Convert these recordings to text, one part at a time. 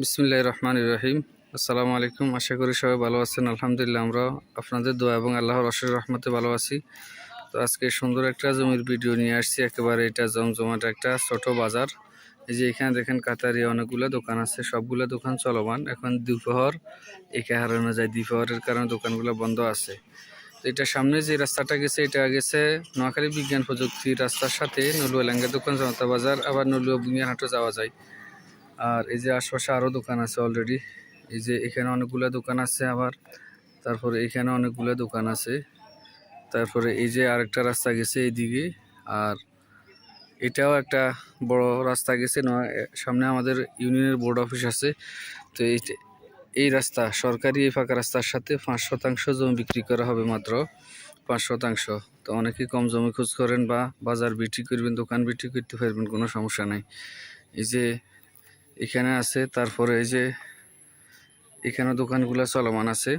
বিসমুল্লাহ রহমান রহিম। আসসালামু আলাইকুম। আশা করি সবাই ভালো আছেন। আলহামদুলিল্লাহ, আমরা আপনাদের দোয়া এবং আল্লাহর অশেষ রহমতে ভালো আছি। তো আজকে সুন্দর একটা জমির ভিডিও নিয়ে আসছি। একেবারে এটা জমজমাট একটা ছোট বাজার। এই যে এখানে দেখেন কাতারি অনেকগুলো দোকান আছে। সবগুলো দোকান চলমান। এখন দুপুর একে হারানো যায় দুপুরের কারণে দোকানগুলো বন্ধ আছে। এটা সামনে যে রাস্তাটা গেছে, এটা গেছে নোয়াখালী বিজ্ঞান প্রযুক্তি রাস্তার সাথে নলুয়া ল্যাঙ্গা দোকান, জনতা বাজার, আবার নলুয়া বুনিয়া হাটও যাওয়া যায়। আর এই যে আশপাশে আরও দোকান আছে অলরেডি এই যে এখানে অনেকগুলো দোকান আছে আবার, তারপরে এখানে অনেকগুলো দোকান আছে। তারপরে এই যে আরেকটা রাস্তা গেছে এইদিকে, আর এটাও একটা বড় রাস্তা গেছে সামনে আমাদের ইউনিয়নের বোর্ড অফিস আছে। তো এই এই রাস্তা, সরকারি এই ফাঁকা রাস্তার সাথে পাঁচ শতাংশ জমি বিক্রি করা হবে মাত্র, পাঁচ শতাংশ। তো অনেকেই কম জমি খোঁজ করেন বা বাজার বিক্রি করবেন, দোকান বিক্রি করতে পারবেন, কোনো সমস্যা নাই। এই যে এখানে আছে, তারপরে এই যে এখানে দোকানগুলো চলমান আছে।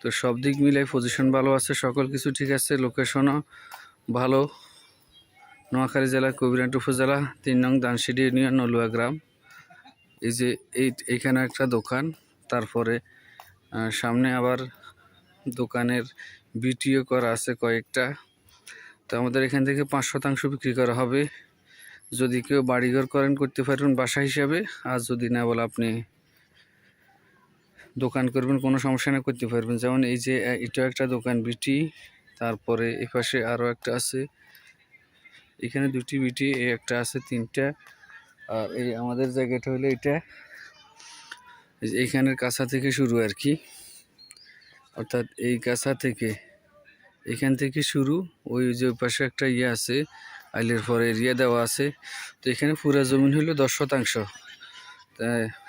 তো সব দিক মিলাই পজিশন ভালো আছে, সকল কিছু ঠিক আছে লোকেশনও ভালো। নোয়াখালী জেলা কবিরাট উপজেলা, তিন নং দানসিডি ইউনিয়ন, নলুয়া গ্রাম। এই যে এই এইখানে একটা দোকান, তারপরে সামনে আবার দোকানের বিটিও করা আছে কয়েকটা। তো আমাদের এখান থেকে পাঁচ শতাংশ বিক্রি করা হবে। যদি কেউ বাড়িঘর করেন করতে পারবেন বাসা হিসাবে, আর যদি না বলে আপনি দোকান করবেন, কোনো সমস্যা না করতে পারবেন। যেমন এই যে এটা একটা দোকান, বিটি, তারপরে এই পাশে আরও একটা আছে। এখানে দুটি বিটি এই একটা আছে, তিনটা। আর এই আমাদের জায়গাটা হলো এটা। এই এইখানের কাছা থেকে শুরু আর কি। অর্থাৎ এই কাছা থেকে, এখান থেকে শুরু, ওই যে পাশে একটা ইয়ে আছে আইলের পরে এরিয়া দেওয়া আছে। তো এখানে পুরা জমিন হলো দশ শতাংশ।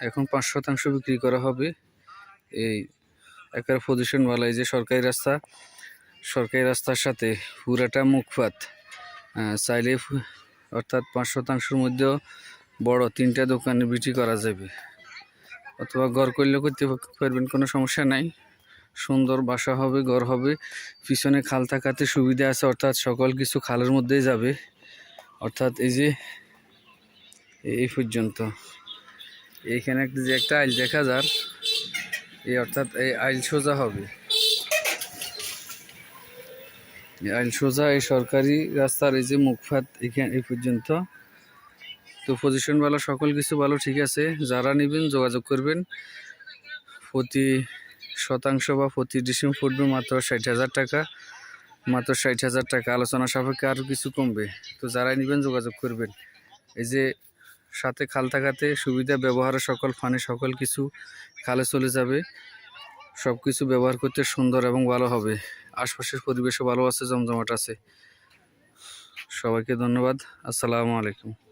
এখন পাঁচ শতাংশ বিক্রি করা হবে। এই একার পজিশন ভালো যে সরকারি রাস্তা, সরকারি রাস্তার সাথে পুরাটা মুখপাত। চাইলে অর্থাৎ পাঁচ শতাংশের মধ্যেও বড় তিনটা দোকানে বিক্রি করা যাবে। অথবা ঘর করলেও করতে পারবেন, কোনো সমস্যা নাই। সুন্দর বাসা হবে, ঘর হবে, পিছনে খাল থাকাতে সুবিধা আছে, অর্থাৎ সকল কিছু খালের মধ্যেই যাবে। অর্থাৎ এই যে, এই পর্যন্ত। এইখানে একটা যে একটা আইল দেখা যার, এই অর্থাৎ এই আইল সোজা হবে। আইল সোজা, এই সরকারি রাস্তার এই যে মুখফাত এখানে, এই পর্যন্ত। তো পজিশন ভালো, সকল কিছু ভালো, ঠিক আছে। যারা নেবেন, যোগাযোগ করবেন। প্রতি শতাংশ বা প্রতি ডিসিম পড়বে মাত্র ষাট হাজার টাকা। মাত্র ষাট হাজার টাকা। আলোচনা সাপেক্ষে আরও কিছু কমবে। তো যারাই নেবেন যোগাযোগ করবেন। এই যে সাথে খাল থাকাতে সুবিধা ব্যবহারের সকল ফানে সকল কিছু খালে চলে যাবে। সব কিছু ব্যবহার করতে সুন্দর এবং ভালো হবে। আশপাশের পরিবেশও ভালো আছে, জমজমাট আছে। সবাইকে ধন্যবাদ। আসসালামু আলাইকুম।